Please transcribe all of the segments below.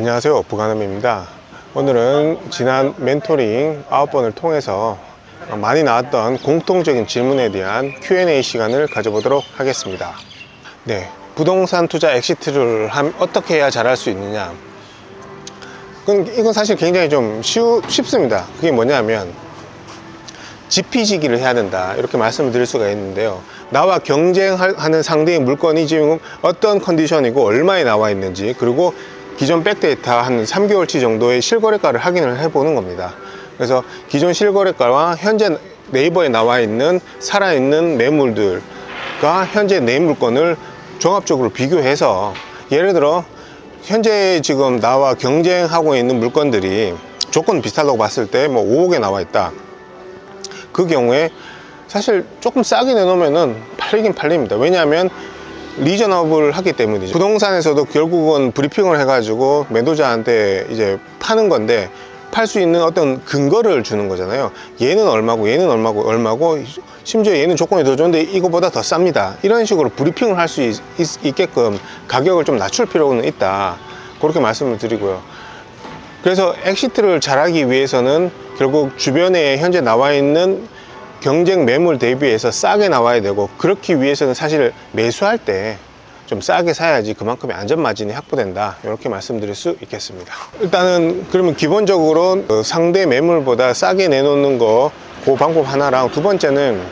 안녕하세요. 부가남입니다. 오늘은 지난 멘토링 9번을 통해서 많이 나왔던 공통적인 질문에 대한 Q&A 시간을 가져보도록 하겠습니다. 네, 부동산 투자 엑시트를 함- 어떻게 해야 잘할 수 있느냐? 이건 사실 굉장히 좀 쉬우, 쉽습니다. 그게 뭐냐면 지피지기를 해야 된다. 이렇게 말씀을 드릴 수가 있는데요. 나와 경쟁하는 상대의 물건이 지금 어떤 컨디션이고 얼마에 나와 있는지 그리고 기존 백데이터 한 3개월치 정도의 실거래가를 확인을 해보는 겁니다 그래서 기존 실거래가와 현재 네이버에 나와 있는 살아있는 매물들과 현재 내 물건을 종합적으로 비교해서 예를 들어 현재 지금 나와 경쟁하고 있는 물건들이 조건 비슷하다고 봤을 때 뭐 5억에 나와 있다 그 경우에 사실 조금 싸게 내놓으면은 팔리긴 팔립니다. 왜냐하면 리저너블 하기 때문이죠. 부동산에서도 결국은 브리핑을 해가지고 매도자한테 이제 파는 건데 팔 수 있는 어떤 근거를 주는 거잖아요. 얘는 얼마고 얘는 얼마고 얼마고 심지어 얘는 조건이 더 좋은데 이거보다 더 쌉니다. 이런 식으로 브리핑을 할 수 있게끔 가격을 좀 낮출 필요는 있다. 그렇게 말씀을 드리고요. 그래서 엑시트를 잘하기 위해서는 결국 주변에 현재 나와 있는 경쟁 매물 대비해서 싸게 나와야 되고 그렇기 위해서는 사실 매수할 때 좀 싸게 사야지 그만큼의 안전 마진이 확보된다. 이렇게 말씀드릴 수 있겠습니다. 일단은 그러면 기본적으로 그 상대 매물보다 싸게 내놓는 거 그 방법 하나랑 두 번째는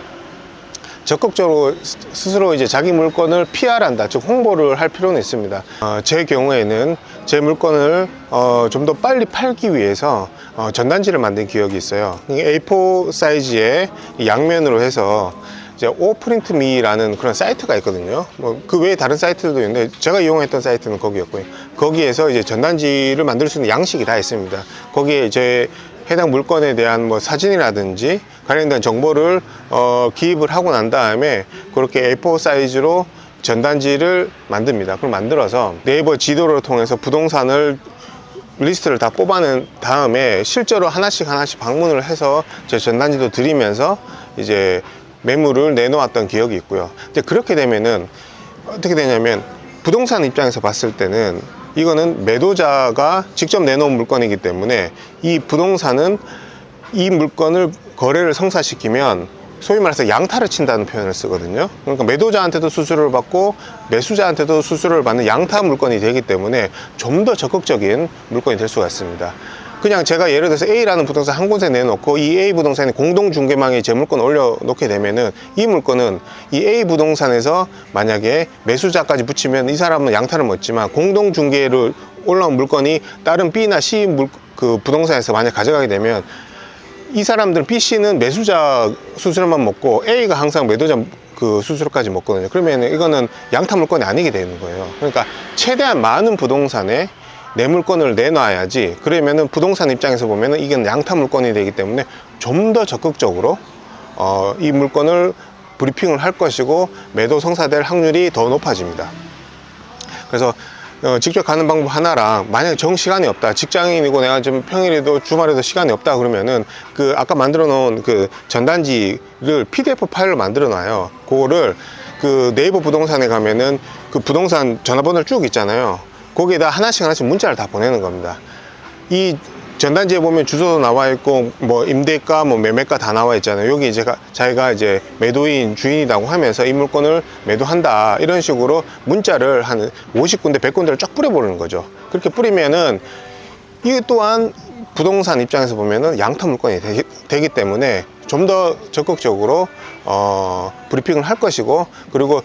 적극적으로 스- 스스로 이제 자기 물건을 PR한다, 즉 홍보를 할 필요는 있습니다. 어, 제 경우에는 제 물건을 어, 좀 더 빨리 팔기 위해서 어, 전단지를 만든 기억이 있어요. 이게 A4 사이즈의 양면으로 해서 이제 오프린트미라는 그런 사이트가 있거든요. 뭐 그 외에 다른 사이트들도 있는데 제가 이용했던 사이트는 거기였고요. 거기에서 이제 전단지를 만들 수 있는 양식이 다 있습니다. 거기에 이제 해당 물건에 대한 뭐 사진이라든지 관련된 정보를 어, 기입을 하고 난 다음에 그렇게 A4 사이즈로 전단지를 만듭니다. 그걸 만들어서 네이버 지도를 통해서 부동산을 리스트를 다 뽑아낸 다음에 실제로 하나씩 하나씩 방문을 해서 제 전단지도 드리면서 이제 매물을 내놓았던 기억이 있고요. 이제 그렇게 되면은 어떻게 되냐면 부동산 입장에서 봤을 때는 이거는 매도자가 직접 내놓은 물건이기 때문에 이 부동산은 이 물건을 거래를 성사시키면 소위 말해서 양타를 친다는 표현을 쓰거든요. 그러니까 매도자한테도 수수료를 받고 매수자한테도 수수료를 받는 양타 물건이 되기 때문에 좀 더 적극적인 물건이 될 수가 있습니다. 그냥 제가 예를 들어서 A라는 부동산 한 곳에 내놓고 이 A 부동산이 공동 중개망에 제 물건 올려놓게 되면은 이 물건은 이 A 부동산에서 만약에 매수자까지 붙이면 이 사람은 양타를 먹지만 공동 중개를 올라온 물건이 다른 B나 C 물, 그 부동산에서 만약 가져가게 되면 이 사람들 B, C는 매수자 수수료만 먹고 A가 항상 매도자 그 수수료까지 먹거든요. 그러면 이거는 양타 물건이 아니게 되는 거예요. 그러니까 최대한 많은 부동산에 내 물건을 내놔야지 그러면은 부동산 입장에서 보면은 이게 양타 물건이 되기 때문에 좀 더 적극적으로 어, 이 물건을 브리핑을 할 것이고 매도 성사될 확률이 더 높아집니다. 그래서 어, 직접 가는 방법 하나랑 만약에 정 시간이 없다 직장인이고 내가 좀 평일에도 주말에도 시간이 없다 그러면은 그 아까 만들어 놓은 그 전단지를 PDF 파일로 만들어 놔요. 그거를 그 네이버 부동산에 가면은 그 부동산 전화번호를 쭉 있잖아요. 거기에다 하나씩 하나씩 문자를 다 보내는 겁니다. 이 전단지에 보면 주소도 나와 있고 뭐 임대가 뭐 매매가 다 나와 있잖아요. 여기 제가 자기가 이제 매도인 주인이라고 하면서 이 물건을 매도한다. 이런 식으로 문자를 한 50군데 100군데를 쫙 뿌려보는 거죠. 그렇게 뿌리면은 이게 또한 부동산 입장에서 보면은 양타 물건이 되기, 되기 때문에 좀 더 적극적으로 어, 브리핑을 할 것이고 그리고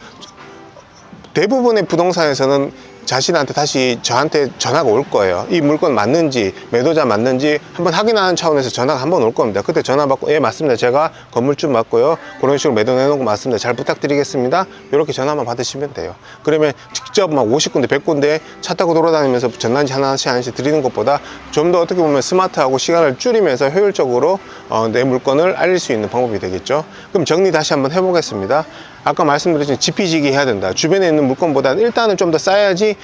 대부분의 부동산에서는 자신한테 다시 저한테 전화가 올 거예요. 이 물건 맞는지, 매도자 맞는지 한번 확인하는 차원에서 전화가 한번 올 겁니다. 그때 전화 받고, 예, 맞습니다. 제가 건물주 맞고요. 그런 식으로 매도 내놓은 거 맞습니다. 잘 부탁드리겠습니다. 이렇게 전화만 받으시면 돼요. 그러면 직접 막 50군데, 100군데 차 타고 돌아다니면서 전단지 하나씩 하나씩 드리는 것보다 좀 더 어떻게 보면 스마트하고 시간을 줄이면서 효율적으로 어, 내 물건을 알릴 수 있는 방법이 되겠죠. 그럼 정리 다시 한번 해보겠습니다. 아까 말씀드렸지만 지피지기 해야 된다. 주변에 있는 물건보다는 일단은 좀 더 싸야지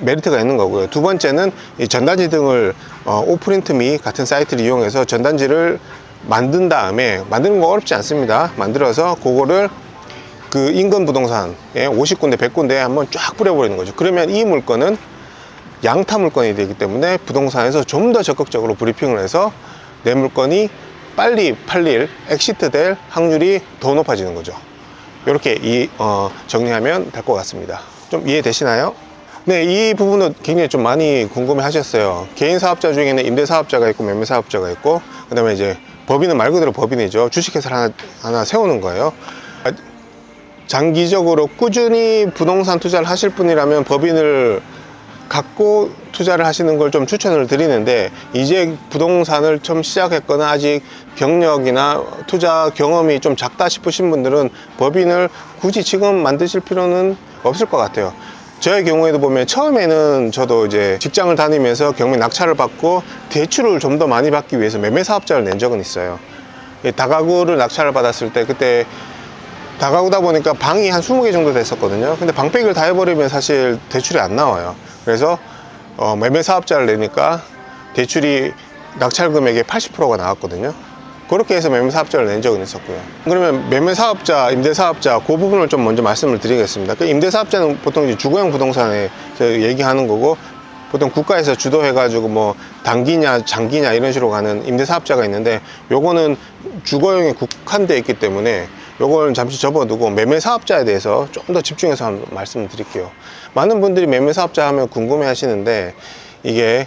메리트가 있는 거고요. 두 번째는 이 전단지 등을 어, 오프린트미 같은 사이트를 이용해서 전단지를 만든 다음에 만드는 거 어렵지 않습니다. 만들어서 그거를 그 인근 부동산에 50군데, 100군데 한번 쫙 뿌려버리는 거죠. 그러면 이 물건은 양타 물건이 되기 때문에 부동산에서 좀 더 적극적으로 브리핑을 해서 내 물건이 빨리 팔릴 엑시트 될 확률이 더 높아지는 거죠. 이렇게 이, 어, 정리하면 될 것 같습니다. 좀 이해되시나요? 네, 이 부분은 굉장히 좀 많이 궁금해 하셨어요. 개인 사업자 중에는 임대 사업자가 있고 매매 사업자가 있고, 그 다음에 이제 법인은 말 그대로 법인이죠. 주식회사를 하나, 하나 세우는 거예요. 아, 장기적으로 꾸준히 부동산 투자를 하실 분이라면 법인을 갖고 투자를 하시는 걸 좀 추천을 드리는데 이제 부동산을 좀 시작했거나 아직 경력이나 투자 경험이 좀 작다 싶으신 분들은 법인을 굳이 지금 만드실 필요는 없을 것 같아요. 저의 경우에도 보면 처음에는 저도 이제 직장을 다니면서 경매 낙찰을 받고 대출을 좀 더 많이 받기 위해서 매매 사업자를 낸 적은 있어요. 이 다가구를 낙찰을 받았을 때 그때 다가구다 보니까 방이 한 20개 정도 됐었거든요. 근데 방빼기를 다 해버리면 사실 대출이 안 나와요. 그래서 어, 매매 사업자를 내니까 대출이 낙찰 금액의 80%가 나왔거든요. 그렇게 해서 매매 사업자를 낸 적은 있었고요. 그러면 매매 사업자, 임대 사업자 그 부분을 좀 먼저 말씀을 드리겠습니다. 그 임대 사업자는 보통 이제 주거용 부동산에 저 얘기하는 거고 보통 국가에서 주도해가지고 뭐 단기냐 장기냐 이런 식으로 가는 임대 사업자가 있는데 요거는 주거용에 국한돼 있기 때문에 요걸 잠시 접어두고 매매 사업자에 대해서 좀 더 집중해서 한번 말씀을 드릴게요. 많은 분들이 매매 사업자 하면 궁금해 하시는데 이게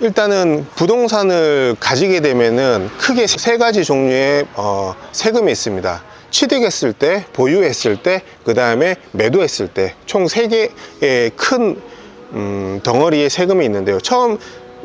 일단은 부동산을 가지게 되면은 크게 세 가지 종류의 어, 세금이 있습니다. 취득했을 때, 보유했을 때, 그 다음에 매도했을 때, 총 세 개의 큰 음, 덩어리의 세금이 있는데요. 처음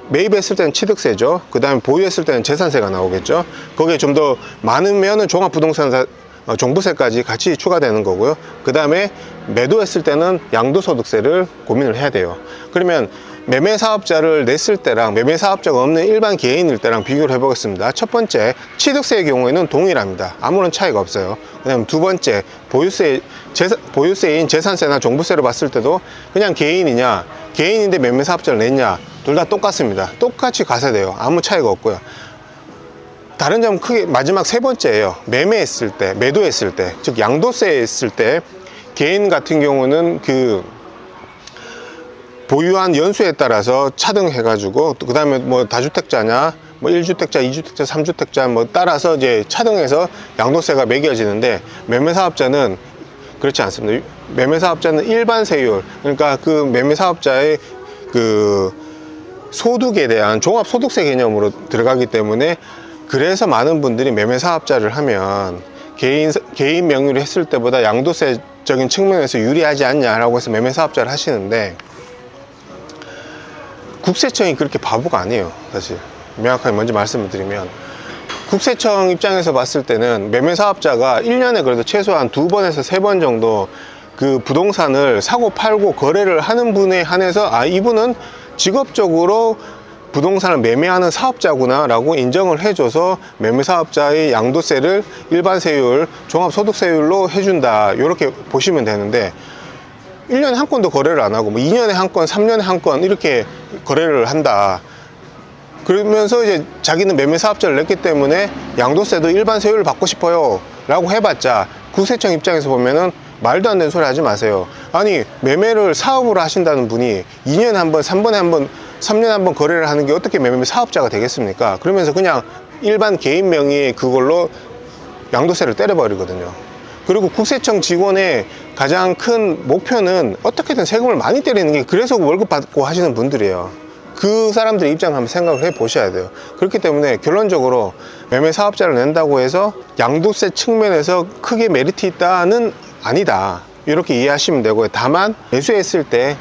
매입했을 때는 취득세죠. 그 다음에 보유했을 때는 재산세가 나오겠죠. 거기에 좀 더 많으면은 종합부동산 어, 종부세까지 같이 추가되는 거고요. 그 다음에 매도했을 때는 양도소득세를 고민을 해야 돼요. 그러면 매매 사업자를 냈을 때랑 매매 사업자가 없는 일반 개인일 때랑 비교를 해보겠습니다. 첫 번째, 취득세의 경우에는 동일합니다. 아무런 차이가 없어요. 그 다음 두 번째, 보유세, 재산, 보유세인 재산세나 종부세를 봤을 때도 그냥 개인이냐, 개인인데 매매 사업자를 냈냐, 둘 다 똑같습니다. 똑같이 가세 돼요. 아무 차이가 없고요. 다른 점은 크게 마지막 세 번째예요. 매매했을 때, 매도했을 때, 즉 양도세 했을 때 개인 같은 경우는 그 보유한 연수에 따라서 차등해 가지고 그 다음에 뭐 다주택자냐 뭐 1주택자, 2주택자, 3주택자 뭐 따라서 이제 차등해서 양도세가 매겨지는데 매매 사업자는 그렇지 않습니다. 매매 사업자는 일반 세율 그러니까 그 매매 사업자의 그 소득에 대한 종합소득세 개념으로 들어가기 때문에 그래서 많은 분들이 매매 사업자를 하면 개인 개인 명의로 했을 때보다 양도세적인 측면에서 유리하지 않냐라고 해서 매매 사업자를 하시는데 국세청이 그렇게 바보가 아니에요 사실. 명확하게 먼저 말씀을 드리면 국세청 입장에서 봤을 때는 매매 사업자가 1년에 그래도 최소한 두 번에서 세 번 정도 그 부동산을 사고 팔고 거래를 하는 분에 한해서 아 이분은 직업적으로 부동산을 매매하는 사업자구나 라고 인정을 해줘서 매매 사업자의 양도세를 일반 세율 종합소득세율로 해준다 이렇게 보시면 되는데 1년에 한 건도 거래를 안 하고 뭐 2년에 한 건, 3년에 한 건 이렇게 거래를 한다. 그러면서 이제 자기는 매매 사업자를 냈기 때문에 양도세도 일반 세율을 받고 싶어요. 라고 해봤자 국세청 입장에서 보면은 말도 안 되는 소리 하지 마세요. 아니, 매매를 사업으로 하신다는 분이 2년에 한 번, 3번에 한 번, 3년에 한 번 거래를 하는 게 어떻게 매매 사업자가 되겠습니까? 그러면서 그냥 일반 개인 명의 그걸로 양도세를 때려버리거든요. 그리고 국세청 직원의 가장 큰 목표는 어떻게든 세금을 많이 때리는 게 그래서 월급 받고 하시는 분들이에요. 그 사람들 입장 한번 생각을 해 보셔야 돼요. 그렇기 때문에 결론적으로 매매 사업자를 낸다고 해서 양도세 측면에서 크게 메리트 있다는 아니다. 이렇게 이해하시면 되고요. 다만 매수했을 때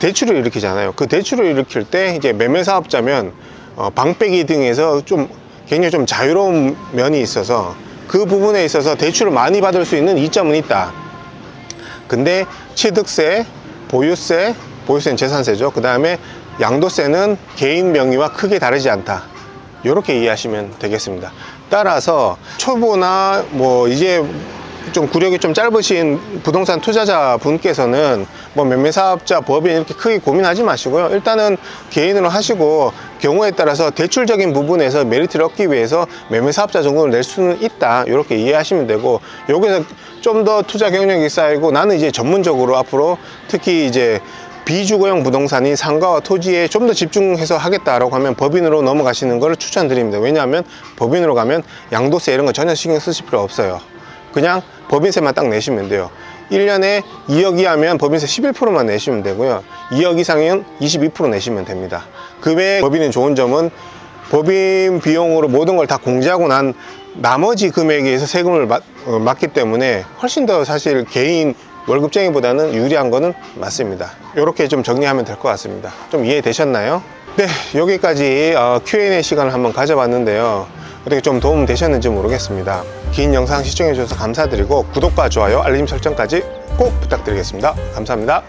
대출을 일으키잖아요. 그 대출을 일으킬 때 이제 매매 사업자면 어, 방빼기 등에서 좀 굉장히 좀 자유로운 면이 있어서 그 부분에 있어서 대출을 많이 받을 수 있는 이점은 있다. 근데 취득세, 보유세, 보유세는 재산세죠. 그 다음에 양도세는 개인 명의와 크게 다르지 않다. 이렇게 이해하시면 되겠습니다. 따라서 초보나 뭐 이제 좀 구력이 좀 짧으신 부동산 투자자 분께서는 뭐 매매 사업자 법인 이렇게 크게 고민하지 마시고요. 일단은 개인으로 하시고 경우에 따라서 대출적인 부분에서 메리트를 얻기 위해서 매매 사업자 정도를 낼 수는 있다. 이렇게 이해하시면 되고 여기서 좀 더 투자 경력이 쌓이고 나는 이제 전문적으로 앞으로 특히 이제 비주거용 부동산인 상가와 토지에 좀 더 집중해서 하겠다라고 하면 법인으로 넘어가시는 것을 추천드립니다. 왜냐하면 법인으로 가면 양도세 이런 거 전혀 신경 쓰실 필요 없어요. 그냥 법인세만 딱 내시면 돼요. 1년에 2억 이하면 법인세 11%만 내시면 되고요. 2억 이상이면 22% 내시면 됩니다. 그 외에 법인의 좋은 점은 법인 비용으로 모든 걸 다 공제하고 난 나머지 금액에 의해서 세금을 맞, 어, 맞기 때문에 훨씬 더 사실 개인 월급쟁이보다는 유리한 거는 맞습니다. 이렇게 좀 정리하면 될 것 같습니다. 좀 이해되셨나요? 네, 여기까지 어, Q&A 시간을 한번 가져봤는데요. 어떻게 좀 도움 되셨는지 모르겠습니다. 긴 영상 시청해 주셔서 감사드리고 구독과 좋아요, 알림 설정까지 꼭 부탁드리겠습니다. 감사합니다.